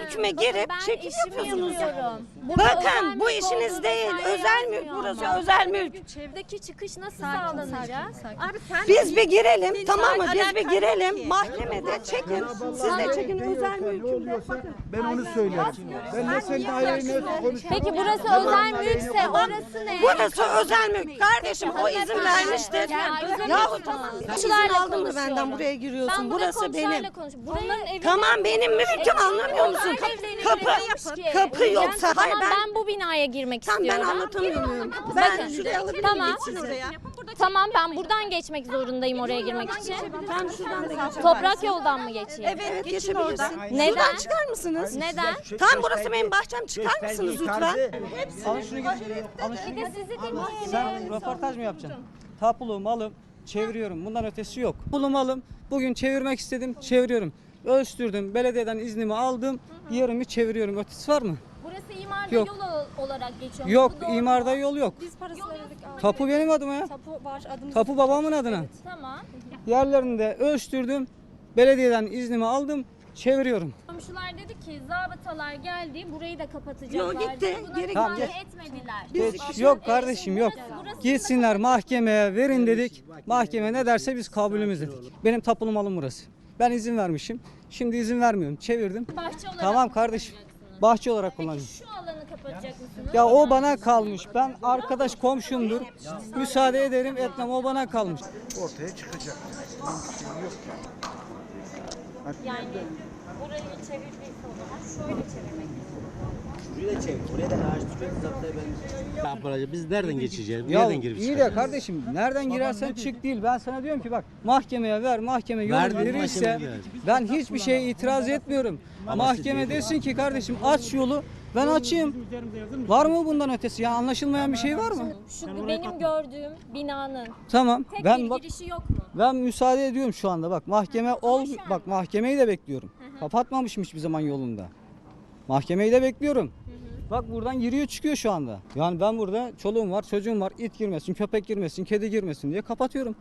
mülküme girip çekim yapıyorsunuz Bakın bu işiniz değil. Özel mülk burası özel mülk. Çevredeki çıkış nasıl sağlanacak? Abi sen Biz bir girelim tamam mı? Biz bir girelim mahkemede çekin. Siz de çekin özel mülkümde. Ben onu söylerim. Ben ne senin konuşuyorum. Peki burası özel mülkse orası ne? Burası özel mülk. Kardeşim o izin vermiştir. Yahu tamam. İzin aldın mı benden buraya giriyorsun? Burası benim. Tamam benim mülküm anlamıyor musun? Kapı, kapı yoksa hayır ben ben bu binaya girmek Tamam ben istiyorum. anlatamıyor muyum? Ben Bakın, şuraya alabilir tamam. miyim sizi? Tamam ben buradan geçmek zorundayım oraya girmek için. Ben şuradan da geçeceğim. Toprak yoldan mı geçeyim? Evet geçebilirsin. Neden? Şuradan çıkar mısınız? Neden? Tam burası benim bahçem çıkar mısınız lütfen? Alın şunu şunu. Bir de sizi dinleyelim. Sen röportaj mı yapacaksın? Tapulu malım çeviriyorum. Bundan ötesi yok. Tapulu malım bugün çevirmek istedim. Çeviriyorum. Ölçtürdüm. Belediyeden iznimi aldım. Yerimi çeviriyorum. Ötesi var mı? Burası imarda Yok. yol ol- olarak geçiyor. Yok. Bu doğru imarda mu? yol yok. Biz parasını ödedik abi. Tapu benim adıma ya. Tapu var adımız. Tapu babamın adına. Tamam. Yerlerini de ölçtürdüm. Belediyeden iznimi aldım. Çeviriyorum. Komşular dedi ki zabıtalar geldi burayı da kapatacaklar. Yok, gitti. Buna Geri müdahale gitti. etmediler. Geç- yok kardeşim yok. Gitsinler mahkemeye verin dedik. Mahkeme ne derse biz kabulümüz dedik. Benim tapulu malım burası. Ben izin vermişim. Şimdi izin vermiyorum. Çevirdim. Bahçe olarak Tamam mı kardeşim. kullanacaksınız? Bahçe olarak kullanacağım. Şu alanı kapatacak mısınız? Ya o bana kalmış. Ben arkadaş komşumdur. Müsaade ederim etmem o bana kalmış. Ortaya çıkacak. Yani burayı çevirdiyse o zaman şöyle çevirmek Buraya çevir. Buraya da ağaç tutuyoruz zaten ben. Ne yapacağız? Biz nereden geçeceğiz? Ya Nereden girip iyi de çıkacağız? kardeşim nereden girersen çık değil. Ben sana diyorum ki bak mahkemeye ver mahkeme yol Verdim, verirse ben hiçbir şeye itiraz etmiyorum. Mahkeme desin ki kardeşim aç yolu ben açayım. Var mı bundan ötesi? Ya anlaşılmayan bir şey var mı? Şu benim gördüğüm binanın Tamam. tek Ben bir girişi yok mu? ben müsaade ediyorum şu anda bak mahkeme ol bak mahkemeyi de bekliyorum. Kapatmamışım hiçbir zaman yolunda. Mahkemeyi de bekliyorum. Bak buradan giriyor çıkıyor şu anda. Yani ben burada çoluğum var, çocuğum var. it girmesin, köpek girmesin, kedi girmesin diye kapatıyorum.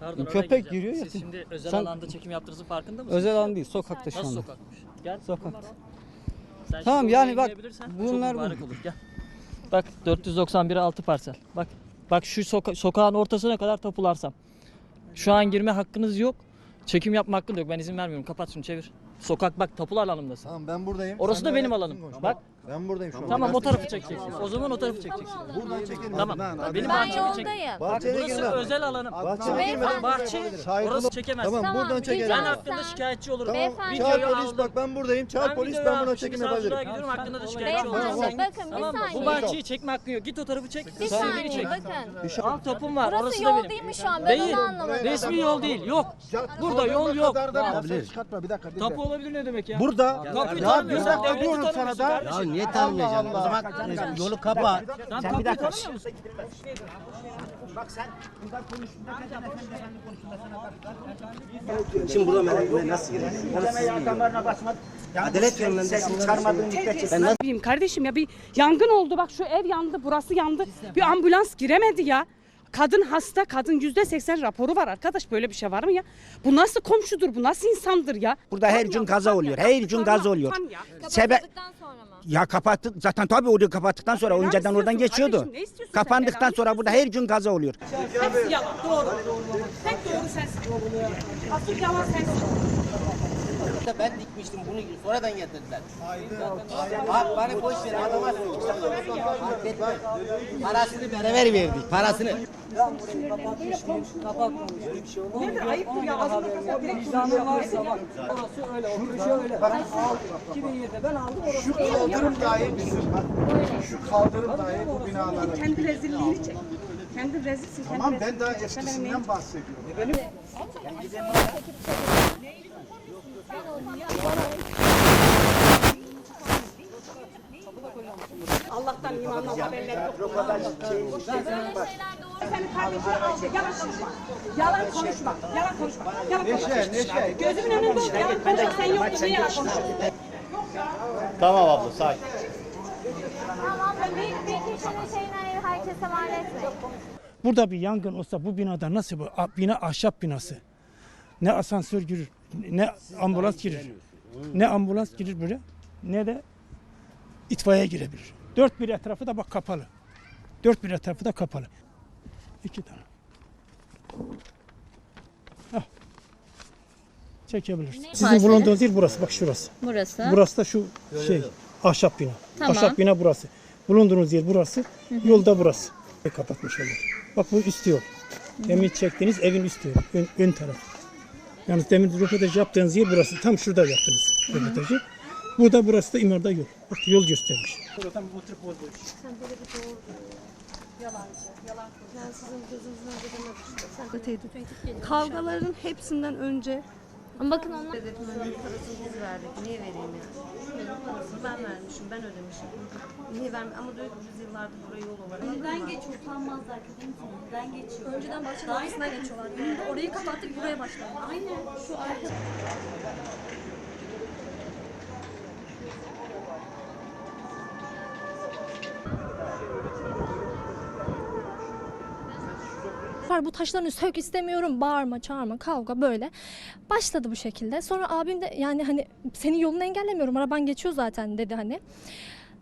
Pardon, oraya Köpek gireceğim. giriyor ya. Siz şimdi özel Sen- alanda çekim yaptığınızın farkında mısınız? Özel alan değil, sokakta şu Nasıl anda. sokakmış? Gel. Sokakta. Sen Tamam, şimdi yani oraya bak, girebilirsen bunlar bu. mübarek olur. Gel. Bak 491 6 parsel. Bak. Bak şu soka- sokağın ortasına kadar tapularsam. Şu an girme hakkınız yok. Çekim yapma hakkın da yok. Ben izin vermiyorum. Kapat şunu çevir. Sokak bak tapular alanımdasın. Tamam ben buradayım. Orası Sen da de benim alanım. konuş. Bak. Ben buradayım şu an. Tamam o tarafı çekeceksin. O zaman o tarafı çekeceksin. Buradan çekelim. Tamam. Benim Ben bahçemi çek. yoldayım. Bak Bahçeye burası girme. özel alanım. Bahçeye girme. Beyefendi. Bahçe. Saygılı- Orası çekemezsin. Tamam, Tamam, buradan çekelim. rica Ben etsem. hakkında şikayetçi olurum. Tamam. Beyefendi. Çağır Videoyu polis aldım. bak ben buradayım. Çağır polis videoyu ben buna aldım. çekim Şimdi savcılığa yapabilirim. gidiyorum hakkında da şikayetçi olurum. Beyefendi bakın bir Bu saniye. bahçeyi çekme hakkın yok. Git o tarafı çek. Bir Sen beni saniye çek. bakın. Alt topum var. Burası Orası yol da benim. değil mi şu an? Ben Değil. onu anlamadım. Resmi yol değil. Yok. Burada yol yok. Olabilir. Çıkartma bir dakika. Tapu olabilir ne demek ya? Burada Kapıyı ya burada devleti diyorum sana tanımıyorsun da. Ya niye tanımayacaksın? O zaman yolu kapa. Sen kapıyı tanımıyorsun. Şimdi burada ben nasıl gireyim? Orası sizin yolun. Adalet yönündesin. Çıkarmadığın müddetçe ben nasıl kardeşim ya bir yangın oldu bak şu ev yandı burası yandı bir ambulans giremedi ya. Kadın hasta kadın yüzde seksen raporu var arkadaş böyle bir şey var mı ya? Bu nasıl komşudur bu nasıl insandır ya? Burada her gün kaza oluyor. Her gün kaza oluyor. Sebep Kapatıldıktan sonra mı? ya kapattık zaten tabii orayı kapattıktan sonra önceden oradan istiyorsun geçiyordu. kardeşim, ne istiyorsun sen? Kapandıktan sonra burada her gün kaza oluyor. Hepsi yalan doğru. Doğru sensin. Asıl yalan sensin. ben dikmiştim bunu sonradan getirdiler. Bak bana boş ver adama. Parasını beraber verdik parasını. Nedir ayıptır ya ağzını kapatma direkt Vicdanın varsa bak. Orası öyle. Oturuşu öyle. Ben aldım. 2007'de ben aldım. Orası şu kaldırım dahi bizim. bak. Şu kaldırım dahi bu binaların. kendi rezilliğini çek. Kendi rezilsin Tamam rezilsin. ben daha eskisinden bahsediyorum. Allah'tan imanla haberleri yok. Senin kardeşini al. Yalan konuşma. Yalan konuşma. Yalan konuşma. Yalan konuşma. Neşe, neşe. Gözümün önünde ol. Yalan konuşma. Sen yoktun. Niye yalan konuşuyorsun? Tamam abla sakin. Tamam da bir, bir kişinin şeyine herkese mal etmeyin. Burada bir yangın olsa bu binada nasıl bu? Bina ahşap binası. Ne asansör girir, ne ambulans girir. Ne ambulans girir buraya ne de itfaiye girebilir. Dört bir etrafı da bak kapalı. Dört bir etrafı da kapalı. İki tane. Hah. Çekebilirsin. Sizin bulunduğunuz yer burası. Bak şurası. Burası. Burası da şu şey ahşap bina. Tamam. Ahşap bina burası. Bulunduğunuz yer burası. Yolda burası. Kapatmış olur. Bak bu üst yol. Demin çektiğiniz evin üst yolu. Ön, ön tarafı. Yalnız demin röportaj yaptığınız yer burası. Tam şurada yaptınız röportajı. Burada burası da imarda yol. Bak yol göstermiş. Buradan oturup bozmuş. Kavgaların hepsinden önce Ama bakın onlar parasını biz verdik. Niye vereyim ya? Parasını ben vermişim, ben ödemişim. Niye vermem? Ama 400 yıllardır buraya yol olarak. Bizden geç utanmazlar kadın bizden geçiyor. Önceden bahçenin arkasına geçiyorlar. Orayı kapattık buraya başladık. Aynen şu arka. Var bu taşlarını sök istemiyorum. Bağırma çağırma kavga böyle. Başladı bu şekilde. Sonra abim de yani hani senin yolunu engellemiyorum. Araban geçiyor zaten. dedi hani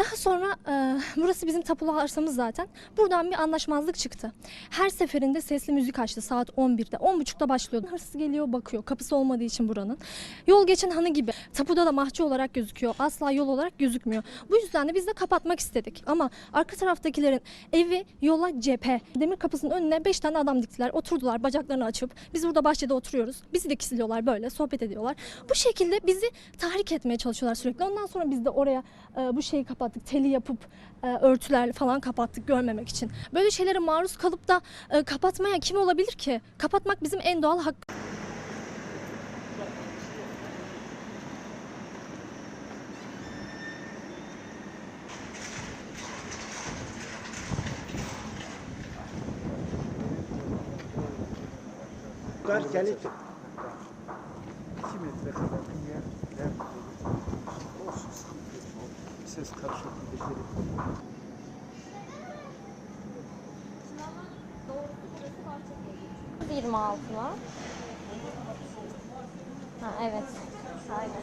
daha sonra e, burası bizim tapulu arsamız zaten. Buradan bir anlaşmazlık çıktı. Her seferinde sesli müzik açtı saat 11'de. 10.30'da başlıyordu. Hırsız geliyor bakıyor. Kapısı olmadığı için buranın. Yol geçen hanı gibi. Tapuda da mahçe olarak gözüküyor. Asla yol olarak gözükmüyor. Bu yüzden de biz de kapatmak istedik. Ama arka taraftakilerin evi yola cephe. Demir kapısının önüne 5 tane adam diktiler. Oturdular bacaklarını açıp. Biz burada bahçede oturuyoruz. Bizi de kisiliyorlar böyle. Sohbet ediyorlar. Bu şekilde bizi tahrik etmeye çalışıyorlar sürekli. Ondan sonra biz de oraya e, bu şeyi kapattık. Teli yapıp e, örtüler falan kapattık görmemek için. Böyle şeylere maruz kalıp da e, kapatmaya kim olabilir ki? Kapatmak bizim en doğal hakkımız. Kalite. 26'la. Ha evet. Aynen.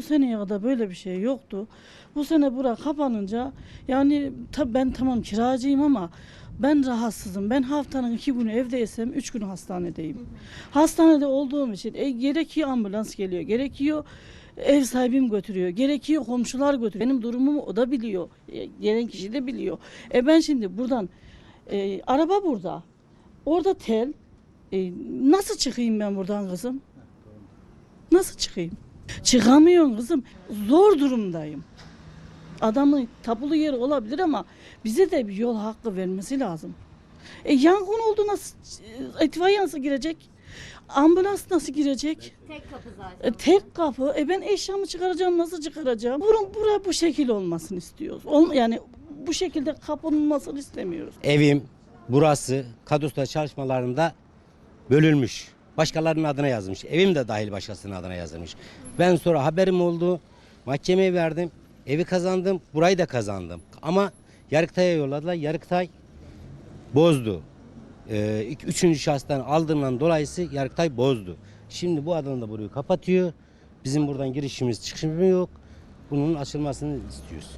seneye kadar böyle bir şey yoktu. Bu sene bura kapanınca yani tabii ben tamam kiracıyım ama ben rahatsızım. Ben haftanın iki günü evdeysem üç gün hastanedeyim. Hastanede olduğum için e, gerekiyor ambulans geliyor, gerekiyor ev sahibim götürüyor, gerekiyor komşular götürüyor. Benim durumumu o da biliyor, e, gelen kişi de biliyor. E ben şimdi buradan, e, araba burada, orada tel, e, nasıl çıkayım ben buradan kızım? Nasıl çıkayım? Çıkamıyorsun kızım. Zor durumdayım. Adamın tapulu yeri olabilir ama bize de bir yol hakkı vermesi lazım. E yangın oldu nasıl? e, İtfaiye nasıl girecek? Ambulans nasıl girecek? Tek kapı zaten. E, tek kapı. E ben eşyamı çıkaracağım nasıl çıkaracağım? Burun bura bu şekil olmasını istiyoruz. Ol, yani bu şekilde kapanılmasını istemiyoruz. Evim burası Kadus'ta çalışmalarında bölünmüş. Başkalarının adına yazılmış. Evim de dahil başkasının adına yazılmış. Ben sonra haberim oldu. Mahkemeye verdim. Evi kazandım. Burayı da kazandım. Ama Yargıtay'a yolladılar. Yargıtay bozdu. Ee, üçüncü şahıstan aldığımdan dolayısı Yargıtay bozdu. Şimdi bu adam da burayı kapatıyor. Bizim buradan girişimiz çıkışımız yok. Bunun açılmasını istiyoruz.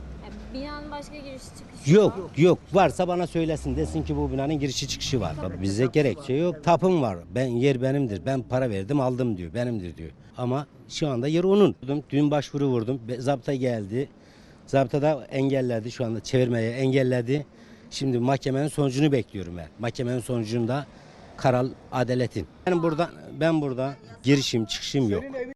Binanın başka giriş çıkışı Yok yok varsa bana söylesin desin ki bu binanın girişi çıkışı var. Bize gerekçe yok. Tapım var. Ben yer benimdir. Ben para verdim aldım diyor. Benimdir diyor. Ama şu anda yer onun. Dün başvuru vurdum. Zabıta geldi. Zabıta da engelledi şu anda çevirmeye engelledi. Şimdi mahkemenin sonucunu bekliyorum ben. Mahkemenin sonucunda karal adaletin. Ben burada ben burada girişim çıkışım yok.